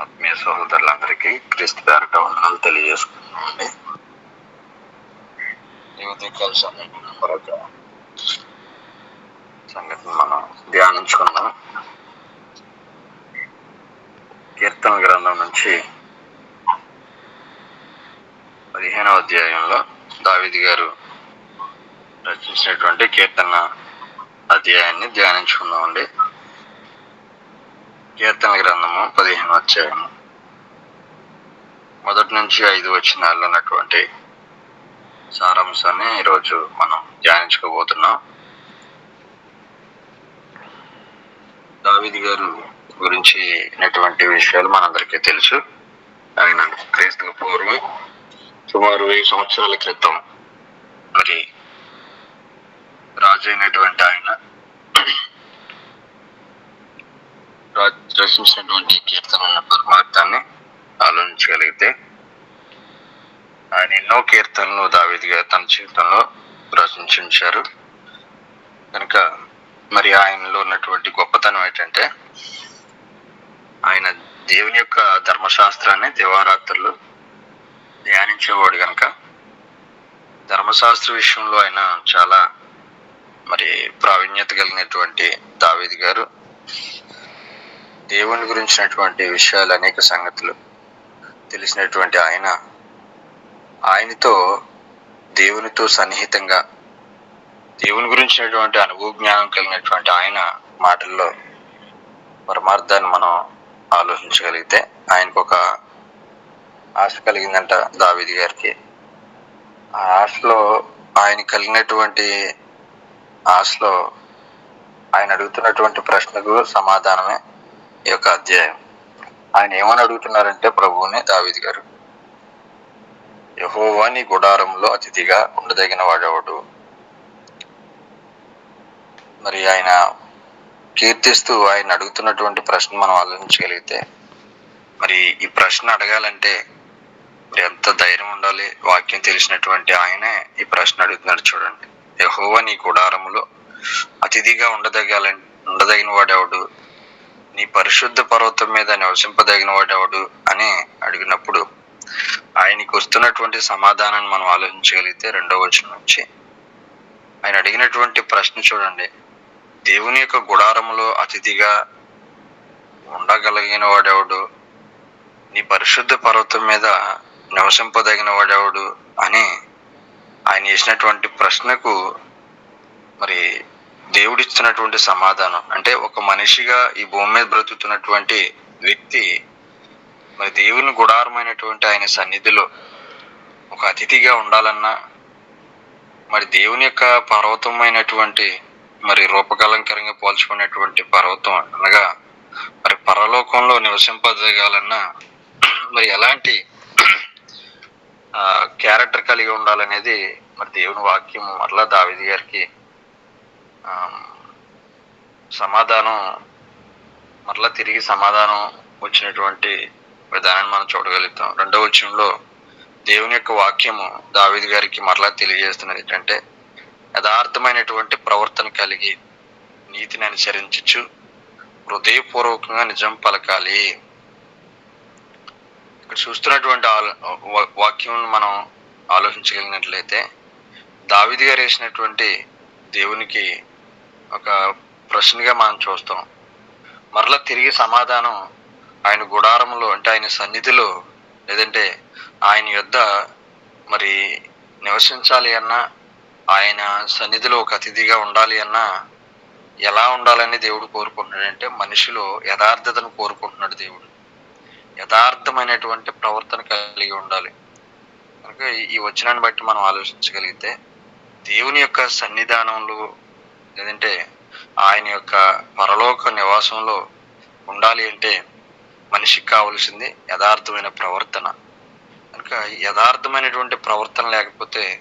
ఆత్మీయ సహోదరులందరికీ క్రీస్తు పేరట వందనాలు తెలియజేసుకుంటున్నామండి. ఈ ఉదయకాల సమయంలో మరొక సంగతిని మనం ధ్యానించుకుందాం. కీర్తన గ్రంథం నుంచి పదిహేనవ అధ్యాయంలో దావిది గారు రచించినటువంటి కీర్తన అధ్యాయాన్ని ధ్యానించుకుందామండి. కీర్తన గ్రంథము పదిహేను అధ్యాయము. మొదటి నుంచి ఐదు వచనాల్లో ఉన్నటువంటి సారాంశాన్ని ఈరోజు మనం ధ్యానించుకోబోతున్నాం. దావిది గారు గురించి అయినటువంటి విషయాలు మనందరికీ తెలుసు. ఆయన క్రీస్తు పూర్వం సుమారు వెయ్యి సంవత్సరాల క్రితం మరి రాజు అయినటువంటి ఆయన రాజ్- రచించినటువంటి కీర్తనలు ఉన్న పరమార్థాన్ని ఆలోచించగలిగితే ఆయన ఎన్నో కీర్తనలు దావిది గారు తన జీవితంలో రచించి కనుక మరి ఆయనలో ఉన్నటువంటి గొప్పతనం ఏంటంటే ఆయన దేవుని యొక్క ధర్మశాస్త్రాన్ని దివారాత్రులు ధ్యానించేవాడు కనుక ధర్మశాస్త్ర విషయంలో ఆయన చాలా మరి ప్రావీణ్యత కలిగినటువంటి దావేది గారు. దేవుని గురించినటువంటి విషయాలు అనేక సంగతులు తెలిసినటువంటి ఆయన. ఆయనతో దేవునితో సన్నిహితంగా దేవుని గురించినటువంటి అనుభవ జ్ఞానం కలిగినటువంటి ఆయన మాటల్లో పరమార్థాన్ని మనం ఆలోచించగలిగితే ఆయనకు ఒక ఆశ కలిగిందంట దావిది గారికి. ఆ ఆశలో ఆయన కలిగినటువంటి ఆశలో ఆయన అడుగుతున్నటువంటి ప్రశ్నకు సమాధానమే ఈ యొక్క అధ్యాయం. ఆయన ఏమని అడుగుతున్నారంటే ప్రభువుని దావిది గారు యహోవా నీ గుడారంలో అతిథిగా ఉండదగిన వాడేవాడు? మరి ఆయన కీర్తిస్తూ ఆయన అడుగుతున్నటువంటి ప్రశ్న మనం ఆలోచించగలిగితే మరి ఈ ప్రశ్న అడగాలంటే మరి ఎంత ధైర్యం ఉండాలి? వాక్యం తెలిసినటువంటి ఆయనే ఈ ప్రశ్న అడుగుతున్నాడు చూడండి. యహోవా నీ గుడారములో అతిథిగా ఉండదగాల ఉండదగిన వాడేవాడు? నీ పరిశుద్ధ పర్వతం మీద నివసింపదగిన వాడెవడు అని అడిగినప్పుడు ఆయనకి వస్తున్నటువంటి సమాధానాన్ని మనం ఆలోచించగలిగితే రెండవ వచనం నుంచి ఆయన అడిగినటువంటి ప్రశ్న చూడండి. దేవుని యొక్క గుడారములో అతిథిగా ఉండగలిగిన వాడెవడు నీ పరిశుద్ధ పర్వతం మీద నివసింపదగిన వాడెవడు అని ఆయన చేసినటువంటి ప్రశ్నకు మరి దేవుడిస్తున్నటువంటి సమాధానం. అంటే ఒక మనిషిగా ఈ భూమి మీద బ్రతుకుతున్నటువంటి వ్యక్తి మరి దేవుని గుడారమైనటువంటి ఆయన సన్నిధిలో ఒక అతిథిగా ఉండాలన్నా మరి దేవుని యొక్క పర్వతమైనటువంటి మరి రూపకలంకరంగా పోల్చుకునేటువంటి పర్వతం అనగా మరి పరలోకంలో నివసింపజేయాలన్నా మరి ఎలాంటి క్యారెక్టర్ కలిగి ఉండాలనేది మరి దేవుని వాక్యం మరలా దావిది గారికి సమాధానం మరలా తిరిగి సమాధానం వచ్చినటువంటి విధానాన్ని మనం చూడగలుగుతాం. రెండవ విషయంలో దేవుని యొక్క వాక్యము దావిది గారికి మరలా తెలియజేస్తున్నది ఏంటంటే యథార్థమైనటువంటి ప్రవర్తన కలిగి నీతిని అనుసరించచ్చు హృదయపూర్వకంగా నిజం పలకాలి. ఇక్కడ చూస్తున్నటువంటి వాక్యం మనం ఆలోచించగలిగినట్లయితే దావిది గారు వేసినటువంటి దేవునికి ఒక ప్రశ్నగా మనం చూస్తాం. మరలా తిరిగి సమాధానం ఆయన గుడారంలో అంటే ఆయన సన్నిధిలో లేదంటే ఆయన యొద్ద మరి నివసించాలి అన్నా ఆయన సన్నిధిలో ఒక అతిథిగా ఉండాలి అన్నా ఎలా ఉండాలని దేవుడు కోరుకుంటున్నాడంటే మనిషిలో యథార్థతను కోరుకుంటున్నాడు దేవుడు. యథార్థమైనటువంటి ప్రవర్తన కలిగి ఉండాలి. కనుక ఈ- ఈ వచనాన్ని బట్టి మనం ఆలోచించగలిగితే దేవుని యొక్క సన్నిధానంలో లేదంటే ఆయన యొక్క పరలోక నివాసంలో ఉండాలి అంటే మనిషికి కావలసింది యథార్థమైన ప్రవర్తన. కనుక యథార్థమైనటువంటి ప్రవర్తన లేకపోతే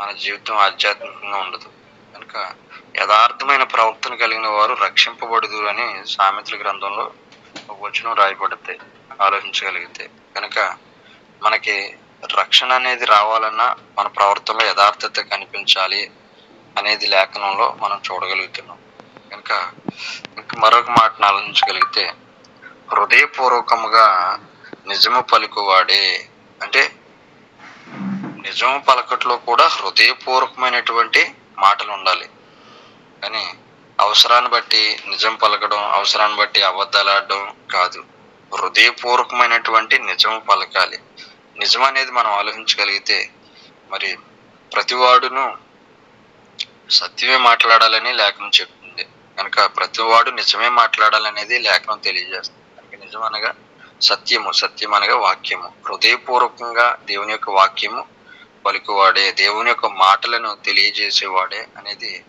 మన జీవితం ఆధ్యాత్మికంగా ఉండదు. కనుక యథార్థమైన ప్రవర్తన కలిగిన వారు రక్షింపబడదు అని సామెతల గ్రంథంలో ఒక వచనం రాయబడుతుంది ఆలోచించగలిగితే. కనుక మనకి రక్షణ అనేది రావాలన్నా మన ప్రవర్తనలో యథార్థత కనిపించాలి అనేది లేఖనంలో మనం చూడగలుగుతున్నాం. కనుక మరొక మాటను ఆలోచించగలిగితే హృదయపూర్వకముగా నిజము పలుకువాడే అంటే నిజము పలకట్లో కూడా హృదయపూర్వకమైనటువంటి మాటలు ఉండాలి. కానీ అవసరాన్ని బట్టి నిజం పలకడం అవసరాన్ని బట్టి అబద్ధాలాడడం కాదు. హృదయపూర్వకమైనటువంటి నిజం పలకాలి. నిజం అనేది మనం ఆలోచించగలిగితే మరి ప్రతివాడును సత్యమే మాట్లాడాలని లేఖనం చెప్తుంది. కనుక ప్రతివాడు నిజమే మాట్లాడాలనేది లేఖనం తెలియజేస్తుంది. కనుక నిజం అనగా సత్యము సత్యం అనగా వాక్యము. హృదయపూర్వకంగా దేవుని యొక్క వాక్యము పలుకువాడే దేవుని యొక్క మాటలను తెలియజేసేవాడే అనేది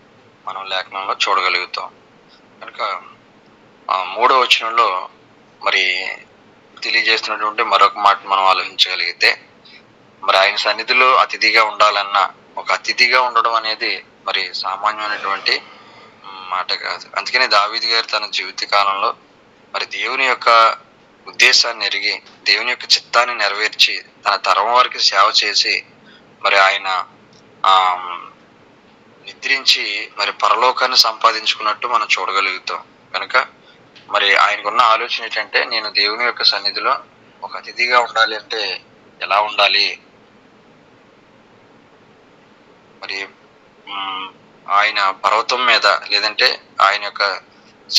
మనం లేఖనంలో చూడగలుగుతాం. కనుక మూడో వచనంలో మరి తెలియజేస్తున్నటువంటి మరొక మాట మనం ఆలోచించగలిగితే మరి ఆయన సన్నిధిలో అతిథిగా ఉండాలన్న ఒక అతిథిగా ఉండడం అనేది మరి సామాన్యమైనటువంటి మాట కాదు. అందుకని దావీద్ గారు తన జీవిత కాలంలో మరి దేవుని యొక్క ఉద్దేశాన్ని ఎరిగి దేవుని యొక్క చిత్తాన్ని నెరవేర్చి తన తరం వారికి సేవ చేసి మరి ఆయన ఆ నిద్రించి మరి పరలోకాన్ని సంపాదించుకున్నట్టు మనం చూడగలుగుతాం. కనుక మరి ఆయనకున్న ఆలోచన ఏంటంటే నేను దేవుని యొక్క సన్నిధిలో ఒక అతిథిగా ఉండాలి అంటే ఎలా ఉండాలి మరి మ్, ఆయన పర్వతం మీద లేదంటే ఆయన యొక్క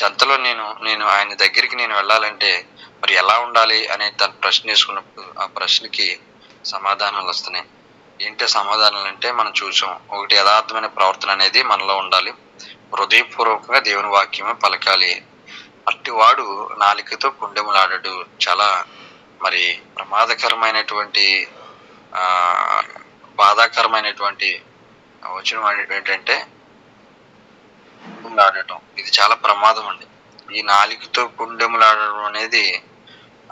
చెంతలో నేను నేను ఆయన దగ్గరికి నేను వెళ్ళాలంటే మరి ఎలా ఉండాలి అనే తను ప్రశ్న వేసుకున్నప్పుడు ఆ ప్రశ్నకి సమాధానాలు వస్తున్నాయి. ఏంటి సమాధానాలు అంటే మనం చూసాం ఒకటి యథార్థమైన ప్రవర్తన అనేది మనలో ఉండాలి. హృదయపూర్వకంగా దేవుని వాక్యమే పలకాలి. అట్టివాడు నాలికతో కుండెములాడడు చాలా మరి ప్రమాదకరమైనటువంటి ఆ బాధాకరమైనటువంటి వచనం ఏంటంటే ఆడటం ఇది చాలా ప్రమాదం అండి. ఈ నాలికతో ఆడటం అనేది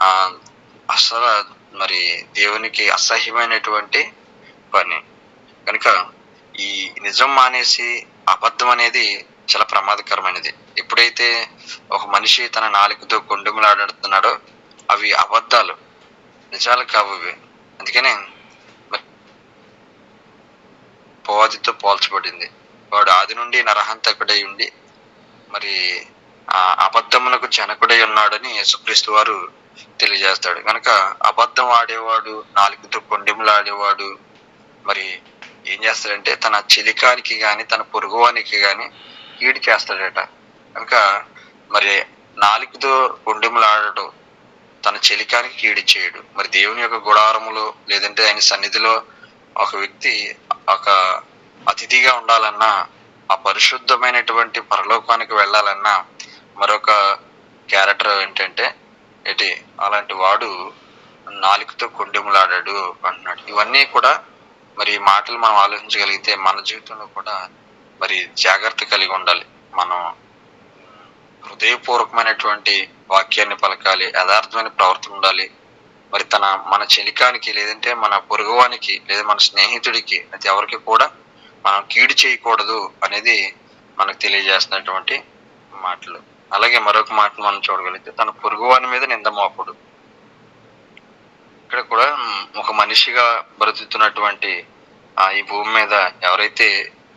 ఆ అసలు మరి దేవునికి అసహ్యమైనటువంటి పని. కనుక ఈ నిజం మానేసి అబద్ధం అనేది చాలా ప్రమాదకరమైనది. ఎప్పుడైతే ఒక మనిషి తన నాలుకతో కొండెములాడుతున్నాడో అవి అబద్ధాలు. నిజాలు కావు ఇవి. అందుకనే పోవాదితో పోల్చబడింది. వాడు ఆది నుండి నరహంతకుడై ఉండి మరి ఆ అబద్ధములకు జనకుడై ఉన్నాడని యేసుక్రీస్తు వారు తెలియజేస్తాడు. కనుక అబద్ధం ఆడేవాడు నాలుగుతో కొండెములాడేవాడు మరి ఏం చేస్తాడంటే తన చెలికానికి గాని తన పొరుగువానికి గాని కీడు చేస్తాడట. కనుక మరి నాలుగుతో కొండెములాడటం తన చెలికానికి ఈడి చేయడు. మరి దేవుని యొక్క గుడారములో లేదంటే ఆయన సన్నిధిలో ఒక వ్యక్తి ఒక అతిథిగా ఉండాలన్నా ఆ పరిశుద్ధమైనటువంటి పరలోకానికి వెళ్ళాలన్నా మరొక క్యారెక్టర్ ఏంటంటే ఏంటి అలాంటి వాడు నాలుగుతో కొండెములాడాడు అంటున్నాడు. ఇవన్నీ కూడా మరి మాటలు మనం ఆలోచించగలిగితే మన జీవితంలో కూడా మరి జాగ్రత్త కలిగి ఉండాలి. మనం హృదయపూర్వకమైనటువంటి వాక్యాన్ని పలకాలి యథార్థమైన ప్రవర్తన ఉండాలి మరి తన మన చెలికానికి లేదంటే మన పొరుగువానికి లేదా మన స్నేహితుడికి అది ఎవరికి కూడా మనం కీడు చేయకూడదు అనేది మనకు తెలియజేస్తున్నటువంటి మాటలు. అలాగే మరొక మాట మనం చూడగలిగితే తన పొరుగువాని మీద నింద మోపడు ఇక్కడ కూడా ఒక మనిషిగా బ్రతుకుతున్నటువంటి ఆ ఈ భూమి మీద ఎవరైతే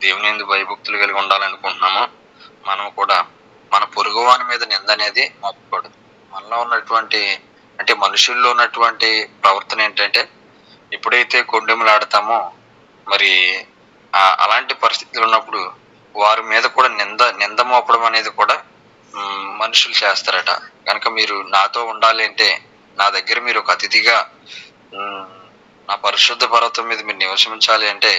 దేవుని ఎందు భయభక్తులు కలిగి ఉండాలనుకుంటున్నామో మనం కూడా మన పొరుగువాని మీద నింద అనేది మోపకూడదు. మనలో ఉన్నటువంటి అంటే మనుషుల్లో ఉన్నటువంటి ప్రవర్తన ఏంటంటే ఎప్పుడైతే కొండెములాడతామో మరి అలాంటి పరిస్థితులు ఉన్నప్పుడు వారి మీద కూడా నింద నింద మోపడం అనేది కూడా మనుషులు చేస్తారట. కనుక మీరు నాతో ఉండాలి అంటే నా దగ్గర మీరు ఒక అతిథిగా నా పరిశుద్ధ పర్వతం మీద మీరు నివసించాలి అంటే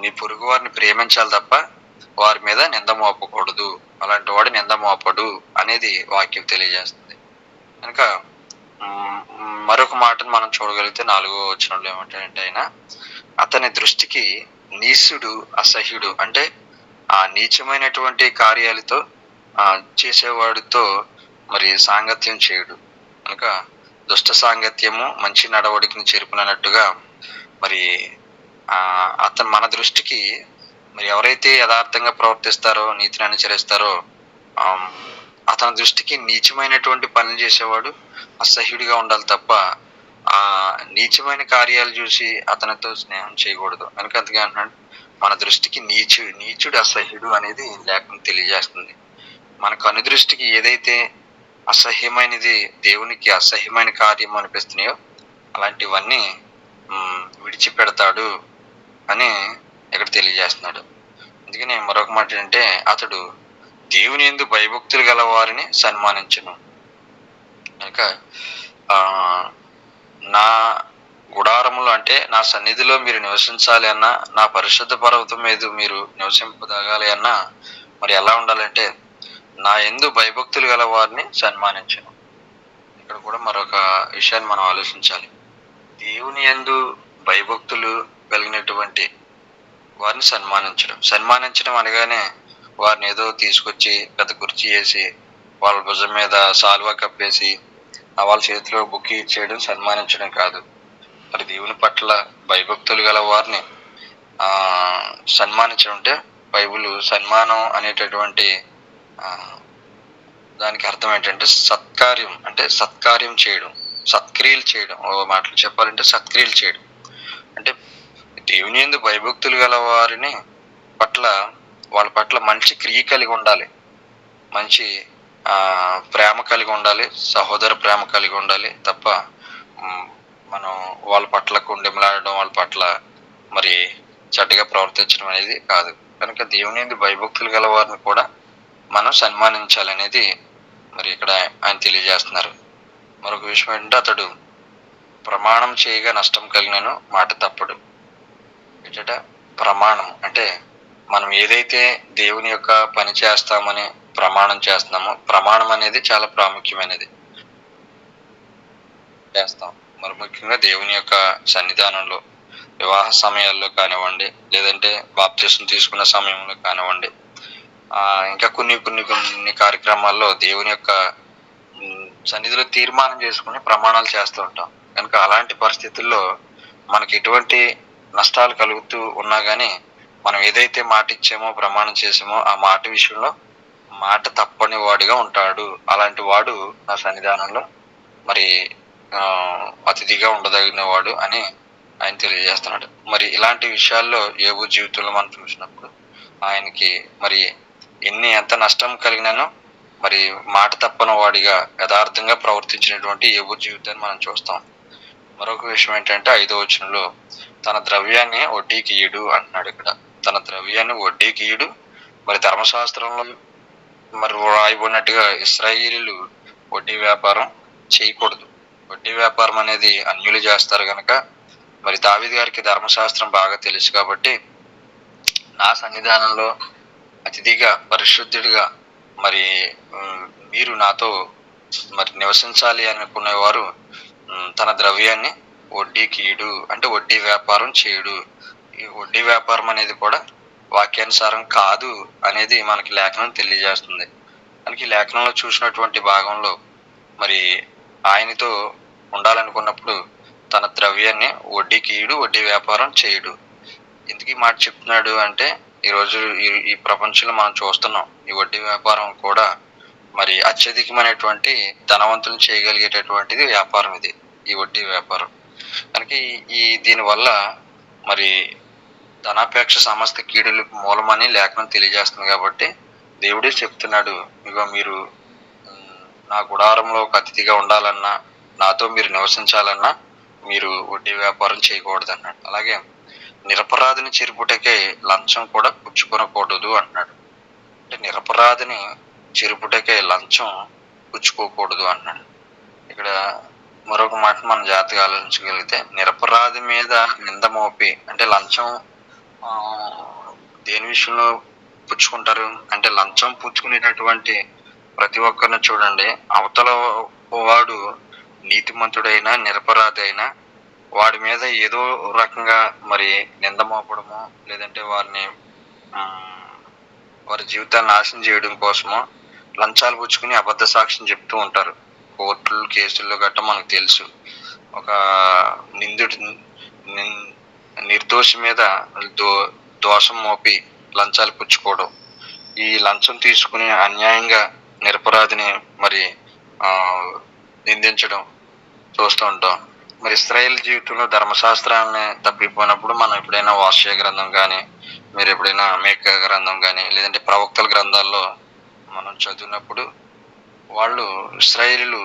మీ పొరుగు వారిని ప్రేమించాలి తప్ప వారి మీద నింద మోపకూడదు. అలాంటి వాడు నింద మోపడు అనేది వాక్యం తెలియజేస్తుంది. కనుక మరొక మాటను మనం చూడగలిగితే నాలుగో వచనంలో ఏమంటాడంటే ఆయన అతని దృష్టికి నీసుడు అసహ్యుడు. అంటే ఆ నీచమైనటువంటి కార్యాలతో ఆ చేసేవాడితో మరి సాంగత్యం చేయడు. కనుక దుష్ట సాంగత్యము మంచి నడవడికని చేరుకున్నట్టుగా మరి ఆ అతను మన దృష్టికి మరి ఎవరైతే యథార్థంగా ప్రవర్తిస్తారో నీతిని అనుచరిస్తారో అతని దృష్టికి నీచమైనటువంటి పనులు చేసేవాడు అసహ్యుడిగా ఉండాలి తప్ప ఆ నీచమైన కార్యాలు చూసి అతనితో స్నేహం చేయకూడదు. కనుక అందుకే అంటున్నాడు మన దృష్టికి నీచు నీచుడు అసహ్యుడు అనేది లేఖనం తెలియజేస్తుంది. మన కను దృష్టికి ఏదైతే అసహ్యమైనది దేవునికి అసహ్యమైన కార్యం అనిపిస్తున్నాయో అలాంటివన్నీ విడిచిపెడతాడు అని ఇక్కడ తెలియజేస్తున్నాడు. అందుకని మరొక మాట ఏంటంటే అతడు దేవుని ఎందు భయభక్తులు గల వారిని సన్మానించను. కనుక నా గుడారములు అంటే నా సన్నిధిలో మీరు నివసించాలి అన్నా నా పరిశుద్ధ పర్వతం మీద మీరు నివసింపదగాలి అన్నా మరి ఎలా ఉండాలంటే నా ఎందు భయభక్తులు గల వారిని సన్మానించను. ఇక్కడ కూడా మరొక విషయాన్ని మనం ఆలోచించాలి. దేవుని ఎందు భయభక్తులు కలిగినటువంటి వారిని సన్మానించడం. సన్మానించడం అనగానే వారిని ఏదో తీసుకొచ్చి పెద్ద కుర్చీ వేసి వాళ్ళ భుజం మీద సాల్వా కప్పేసి వాళ్ళ చేతిలో బుక్కి ఇచ్చేయడం సన్మానించడం కాదు. మరి దేవుని పట్ల భయభక్తులు గల వారిని సన్మానించడం అంటే బైబుల్ సన్మానం అనేటటువంటి దానికి అర్థం ఏంటంటే సత్కార్యం అంటే సత్కార్యం చేయడం సత్క్రియలు చేయడం. ఓ మాటలు చెప్పాలంటే సత్క్రియలు చేయడం. అంటే దేవుని ఎందు భయభక్తులు గల వారిని పట్ల వాళ్ళ పట్ల మంచి క్రియ కలిగి ఉండాలి. మంచి ఆ, ప్రేమ కలిగి ఉండాలి. సహోదర ప్రేమ కలిగి ఉండాలి. తప్ప మనం వాళ్ళ పట్ల కుండెమలాడడం వాళ్ళ పట్ల మరి చెడ్డగా ప్రవర్తించడం అనేది కాదు. కనుక దేవుని భయభక్తులు గల వారిని కూడా మనం సన్మానించాలనేది మరి ఇక్కడ ఆయన తెలియజేస్తున్నారు. మరొక విషయం ఏంటంటే అతడు ప్రమాణం చేయగా నష్టం కలిగినను మాట తప్పడు. ఏంటంటే ప్రమాణం అంటే మనం ఏదైతే దేవుని యొక్క పని చేస్తామని ప్రమాణం చేస్తున్నామో ప్రమాణం అనేది చాలా ప్రాముఖ్యమైనది. చేస్తాం. మరి ముఖ్యంగా దేవుని యొక్క సన్నిధానంలో వివాహ సమయాల్లో కానివ్వండి లేదంటే బాప్తిసం తీసుకున్న సమయంలో కానివ్వండి ఆ ఇంకా కొన్ని కొన్ని కొన్ని కార్యక్రమాల్లో దేవుని యొక్క సన్నిధిలో తీర్మానం చేసుకుని ప్రమాణాలు చేస్తూ ఉంటాం. కనుక అలాంటి పరిస్థితుల్లో మనకి ఎటువంటి నష్టాలు కలుగుతూ ఉన్నా కానీ మనం ఏదైతే మాట ఇచ్చామో ప్రమాణం చేసామో ఆ మాట విషయంలో మాట తప్పని వాడిగా ఉంటాడు. అలాంటి వాడు నా సన్నిధానంలో మరి అతిథిగా ఉండదగిన వాడు అని ఆయన తెలియజేస్తున్నాడు. మరి ఇలాంటి విషయాల్లో ఏబు జీవితంలో మనం చూసినప్పుడు ఆయనకి మరి ఎన్ని ఎంత నష్టం కలిగినానో మరి మాట తప్పని వాడిగా యథార్థంగా ప్రవర్తించినటువంటి ఏబు జీవితాన్ని మనం చూస్తాం. మరొక విషయం ఏంటంటే ఐదో వచనంలో తన ద్రవ్యాన్ని వడ్డీకి ఇడు అంటున్నాడు ఇక్కడ. తన ద్రవ్యాన్ని వడ్డీకి ఇయుడు మరి ధర్మశాస్త్రంలో మరి రాయబడినట్టుగా ఇస్రాయిలీలు వడ్డీ వ్యాపారం చేయకూడదు. వడ్డీ వ్యాపారం అనేది అన్యులు చేస్తారు కనుక మరి దావిద్ గారికి ధర్మశాస్త్రం బాగా తెలుసు కాబట్టి నా సన్నిధానంలో అతిథిగా పరిశుద్ధుడిగా మరి మీరు నాతో మరి నివసించాలి అనుకునేవారు తన ద్రవ్యాన్ని వడ్డీకి ఇడు అంటే వడ్డీ వ్యాపారం చేయుడు ఈ వడ్డీ వ్యాపారం అనేది కూడా వాక్యానుసారం కాదు అనేది మనకి లేఖనం తెలియజేస్తుంది. మనకి లేఖనంలో చూసినటువంటి భాగంలో మరి ఆయనతో ఉండాలనుకున్నప్పుడు తన ద్రవ్యాన్ని వడ్డీకి ఇయడు వడ్డీ వ్యాపారం చేయుడు. ఎందుకు ఈ మాట చెప్తున్నాడు అంటే ఈ రోజు ఈ- ఈ ప్రపంచంలో మనం చూస్తున్నాం ఈ వడ్డీ వ్యాపారం కూడా మరి అత్యధికమైనటువంటి ధనవంతులు చేయగలిగేటటువంటిది వ్యాపారం ఇది ఈ వడ్డీ వ్యాపారం. కనుక ఈ- ఈ దీని వల్ల మరి ధనాపేక్ష సమస్త కీడులకు మూలమని లేఖనం తెలియజేస్తుంది కాబట్టి దేవుడే చెప్తున్నాడు ఇగో మీరు నా గుడారంలో ఒక అతిథిగా ఉండాలన్నా నాతో మీరు నివసించాలన్నా మీరు వడ్డీ వ్యాపారం చేయకూడదు అన్నాడు అలాగే నిరపరాధిని చెరుపుటకే లంచం కూడా పుచ్చుకొనకూడదు అన్నాడు. అంటే నిరపరాధిని చెరుపుటకే లంచం పుచ్చుకోకూడదు అన్నాడు. ఇక్కడ మరొక మాట మనం జాగ్రత్తగా ఆలోచించగలిగితే నిరపరాధి మీద నింద మోపి అంటే లంచం దేని విషయంలో పుచ్చుకుంటారు? అంటే లంచం పుచ్చుకునేటటువంటి ప్రతి ఒక్కరిని చూడండి. అవతల వాడు నీతిమంతుడైనా నిరపరాధి అయినా వాడి మీద ఏదో రకంగా మరి నింద మోపడము లేదంటే వారిని వారి జీవితాన్ని నాశనం చేయడం కోసమో లంచాలు పుచ్చుకుని అబద్ధ సాక్ష్యం చెప్తూ ఉంటారు. కోర్టులు కేసుల్లో గట్ట మనకు తెలుసు. ఒక నిందుడి నిర్దోషి మీద దో దోషం మోపి లంచాలు పుచ్చుకోవడం. ఈ లంచం తీసుకుని అన్యాయంగా నిరపరాధిని మరి నిందించడం చూస్తూ ఉంటాం. మరి ఇస్రాయేల్ జీవితంలో ధర్మశాస్త్రాన్ని తప్పిపోయినప్పుడు మనం ఎప్పుడైనా వాష్య గ్రంథం కానీ మీరు ఎప్పుడైనా మేక గ్రంథం కానీ లేదంటే ప్రవక్తల గ్రంథాల్లో మనం చదివినప్పుడు వాళ్ళు ఇస్రాయేలీలు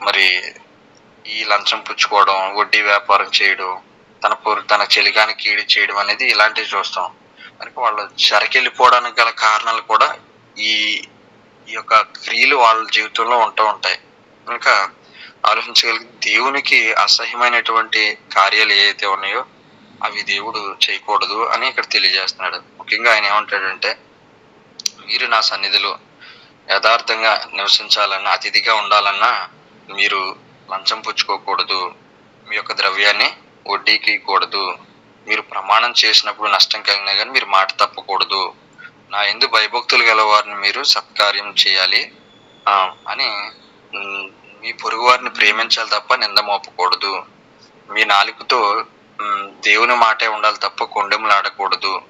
మరి ఈ లంచం పుచ్చుకోవడం వడ్డీ వ్యాపారం చేయడం తన తన చెలికానికి కీడి చేయడం అనేది ఇలాంటివి చూస్తాం. మనకి వాళ్ళు చెరకెళ్ళిపోవడానికి గల కారణాలు కూడా ఈ ఈ యొక్క క్రియలు వాళ్ళ జీవితంలో ఉంటూ ఉంటాయి. కనుక ఆలోచించగలిగి దేవునికి అసహ్యమైనటువంటి కార్యాలు ఏవైతే ఉన్నాయో అవి దేవుడు చేయకూడదు అని ఇక్కడ తెలియజేస్తున్నాడు. ముఖ్యంగా ఆయన ఏమంటాడంటే మీరు నా సన్నిధిలో యథార్థంగా నివసించాలన్నా అతిథిగా ఉండాలన్నా మీరు లంచం పుచ్చుకోకూడదు. మీ యొక్క ద్రవ్యాన్ని వడ్డీకి ఇవ్వకూడదు మీరు ప్రమాణం చేసినప్పుడు నష్టం కలిగినా కానీ మీరు మాట తప్పకూడదు. నా ఎందు భయభక్తులు గల వారిని మీరు సత్కార్యం చేయాలి. అని మీ పొరుగు వారిని ప్రేమించాలి తప్ప నింద మోపకూడదు. మీ నాలుకతో దేవుని మాటే ఉండాలి తప్ప కొండెములు ఆడకూడదు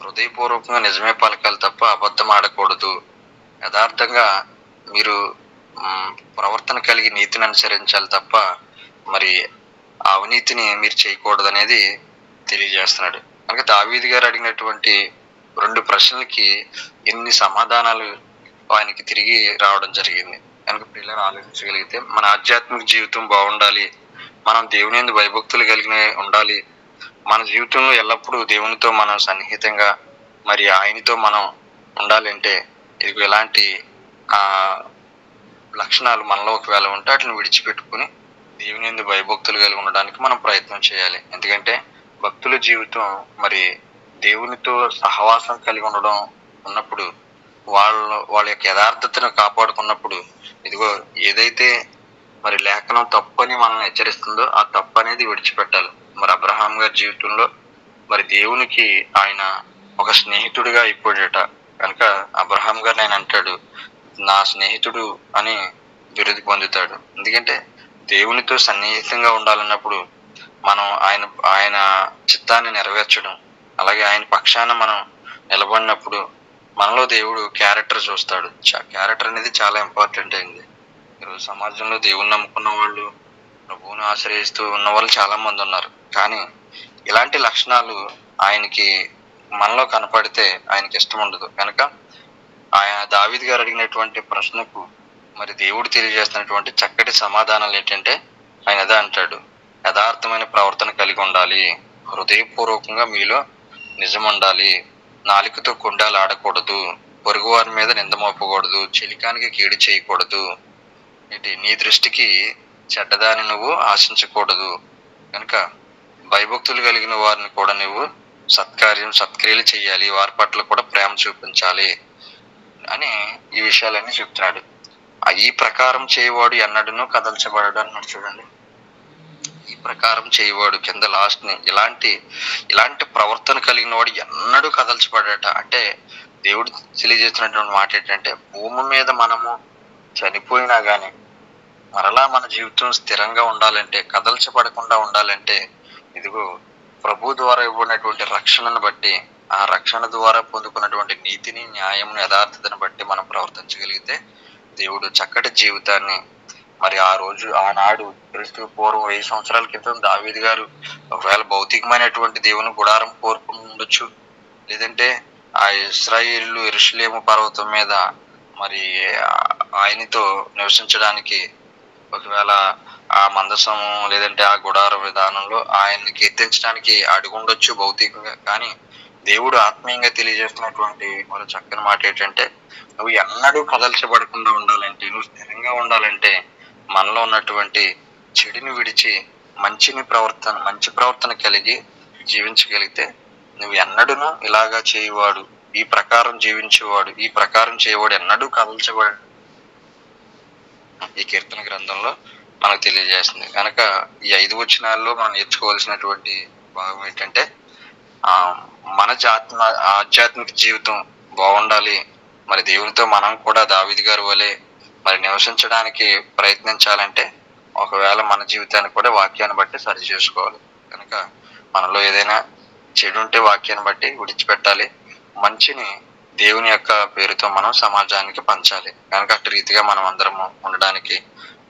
హృదయపూర్వకంగా నిజమే పలకాలి తప్ప అబద్ధం ఆడకూడదు యథార్థంగా మీరు ప్రవర్తన కలిగి నీతిని అనుసరించాలి తప్ప మరి అవినీతిని మీరు చేయకూడదు అనేది తెలియజేస్తున్నాడు. కనుక దావీది గారు అడిగినటువంటి రెండు ప్రశ్నలకి ఎన్ని సమాధానాలు ఆయనకి తిరిగి రావడం జరిగింది. కనుక పిల్లలు ఆలోచించగలిగితే మన ఆధ్యాత్మిక జీవితం బాగుండాలి. మనం దేవుని ఎందు భయభక్తులు కలిగిన ఉండాలి. మన జీవితంలో ఎల్లప్పుడూ దేవునితో మనం సన్నిహితంగా మరి ఆయనతో మనం ఉండాలంటే ఇది ఎలాంటి లక్షణాలు మనలో ఒకవేళ ఉంటే వాటిని విడిచిపెట్టుకుని దేవుని ఎందు భయభక్తులు కలిగి ఉండడానికి మనం ప్రయత్నం చేయాలి. ఎందుకంటే భక్తుల జీవితం మరి దేవునితో సహవాసం కలిగి ఉండడం ఉన్నప్పుడు వాళ్ళ వాళ్ళ యొక్క యథార్థతను కాపాడుకున్నప్పుడు ఇదిగో ఏదైతే మరి లేఖనం తప్పని మనల్ని హెచ్చరిస్తుందో ఆ తప్పు అనేది విడిచిపెట్టాలి. మరి అబ్రహాం గారి జీవితంలో మరి దేవునికి ఆయన ఒక స్నేహితుడిగా అయిపోయాడట. కనుక అబ్రహాం గారిని ఆయన అంటాడు నా స్నేహితుడు అని బిరుదు పొందుతాడు. ఎందుకంటే దేవునితో సన్నిహితంగా ఉండాలన్నప్పుడు మనం ఆయన ఆయన చిత్తాన్ని నెరవేర్చడం అలాగే ఆయన పక్షాన మనం నిలబడినప్పుడు మనలో దేవుడు క్యారెక్టర్ చూస్తాడు. క్యారెక్టర్ అనేది చాలా ఇంపార్టెంట్ అయింది ఈరోజు సమాజంలో దేవుని నమ్ముకున్న వాళ్ళు ప్రభువుని ఆశ్రయిస్తూ ఉన్న వాళ్ళు చాలా మంది ఉన్నారు. కానీ ఇలాంటి లక్షణాలు ఆయనకి మనలో కనపడితే ఆయనకి ఇష్టం ఉండదు. కనుక ఆయన దావిద్ గారు అడిగినటువంటి ప్రశ్నకు మరి దేవుడు తెలియజేస్తున్నటువంటి చక్కటి సమాధానాలు ఏంటంటే ఆయన అదే అంటాడు. యథార్థమైన ప్రవర్తన కలిగి ఉండాలి. హృదయపూర్వకంగా మీలో నిజం ఉండాలి. నాలుకతో కుండాలు ఆడకూడదు. పొరుగు వారి మీద నింద మోపకూడదు. చెలికానికి కీడు చేయకూడదు. ఏంటి? నీ దృష్టికి చెడ్డదాన్ని నువ్వు ఆశించకూడదు. కనుక భయభక్తులు కలిగిన వారిని కూడా నువ్వు సత్కార్యం సత్క్రియలు చేయాలి. వారి పట్ల కూడా ప్రేమ చూపించాలి అని ఈ విషయాలన్నీ చెప్తున్నాడు. ఈ ప్రకారం చేయవాడు ఎన్నడూనూ కదల్చబడడు అన్నాడు చూడండి. ఈ ప్రకారం చేయవాడు కింద లాస్ట్ని ఇలాంటి ఇలాంటి ప్రవర్తన కలిగిన వాడు ఎన్నడూ కదల్చబడట అంటే దేవుడు తెలియజేస్తున్నటువంటి మాట ఏంటంటే భూమి మీద మనము చనిపోయినా కానీ మరలా మన జీవితం స్థిరంగా ఉండాలంటే కదల్చబడకుండా ఉండాలంటే ఇదిగో ప్రభు ద్వారా ఇవ్వనటువంటి రక్షణను బట్టి ఆ రక్షణ ద్వారా పొందుకున్నటువంటి నీతిని న్యాయం యథార్థతను బట్టి మనం ప్రవర్తించగలిగితే దేవుడు చక్కటి జీవితాన్ని మరి ఆ రోజు ఆనాడు క్రీస్తు పూర్వం వెయ్యి సంవత్సరాల క్రితం దావీద్ గారు ఒకవేళ భౌతికమైనటువంటి దేవుని గుడారం కోరుకుని ఉండొచ్చు. లేదంటే ఆ ఇస్రాయిల్ ఇరుషులేము పర్వతం మీద మరి ఆయనతో నివసించడానికి ఒకవేళ ఆ మందసము లేదంటే ఆ గుడార విధానంలో ఆయన్ని కీర్తించడానికి అడుగుండొచ్చు భౌతికంగా. కానీ దేవుడు ఆత్మీయంగా తెలియజేస్తున్నటువంటి మరో చక్కని మాట ఏంటంటే నువ్వు ఎన్నడూ కదల్చబడకుండా ఉండాలంటే నువ్వు స్థిరంగా ఉండాలంటే మనలో ఉన్నటువంటి చెడుని విడిచి మంచిని ప్రవర్తన మంచి ప్రవర్తన కలిగి జీవించగలిగితే నువ్వు ఎన్నడూను ఇలాగా చేయవాడు ఈ ప్రకారం జీవించేవాడు ఈ ప్రకారం చేయవాడు ఎన్నడూ కదల్చబడు ఈ కీర్తన గ్రంథంలో మనకు తెలియజేస్తుంది. కనుక ఈ ఐదు వచనాల్లో మనం నేర్చుకోవాల్సినటువంటి భాగం ఏంటంటే మన జాత్మ ఆధ్యాత్మిక జీవితం బాగుండాలి. మరి దేవునితో మనం కూడా దావిది గారి వలె మరి నివసించడానికి ప్రయత్నించాలంటే ఒకవేళ మన జీవితాన్ని కూడా వాక్యాన్ని బట్టి సరి చేసుకోవాలి. కనుక మనలో ఏదైనా చెడు ఉంటే వాక్యాన్ని బట్టి విడిచిపెట్టాలి. మంచిని దేవుని యొక్క పేరుతో మనం సమాజానికి పంచాలి. కనుక అటు రీతిగా మనం అందరము ఉండడానికి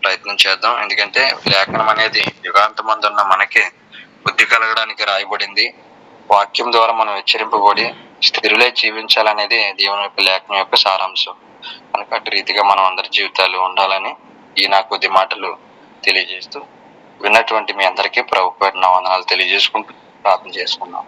ప్రయత్నం చేద్దాం. ఎందుకంటే లేఖనం అనేది యుగాంతమందున్న మనకి బుద్ధి కలగడానికి రాయబడింది. వాక్యం ద్వారా మనం హెచ్చరింపబడి స్థిరులై జీవించాలనేది దేవుని యొక్క లేఖనం యొక్క సారాంశం. కనుక అటు రీతిగా మనం అందరి జీవితాలు ఉండాలని ఈ నా కొద్ది మాటలు తెలియజేస్తూ విన్నటువంటి మీ అందరికీ ప్రభుత్వ వందనాలు తెలియజేసుకుంటూ ప్రార్థన చేసుకున్నాం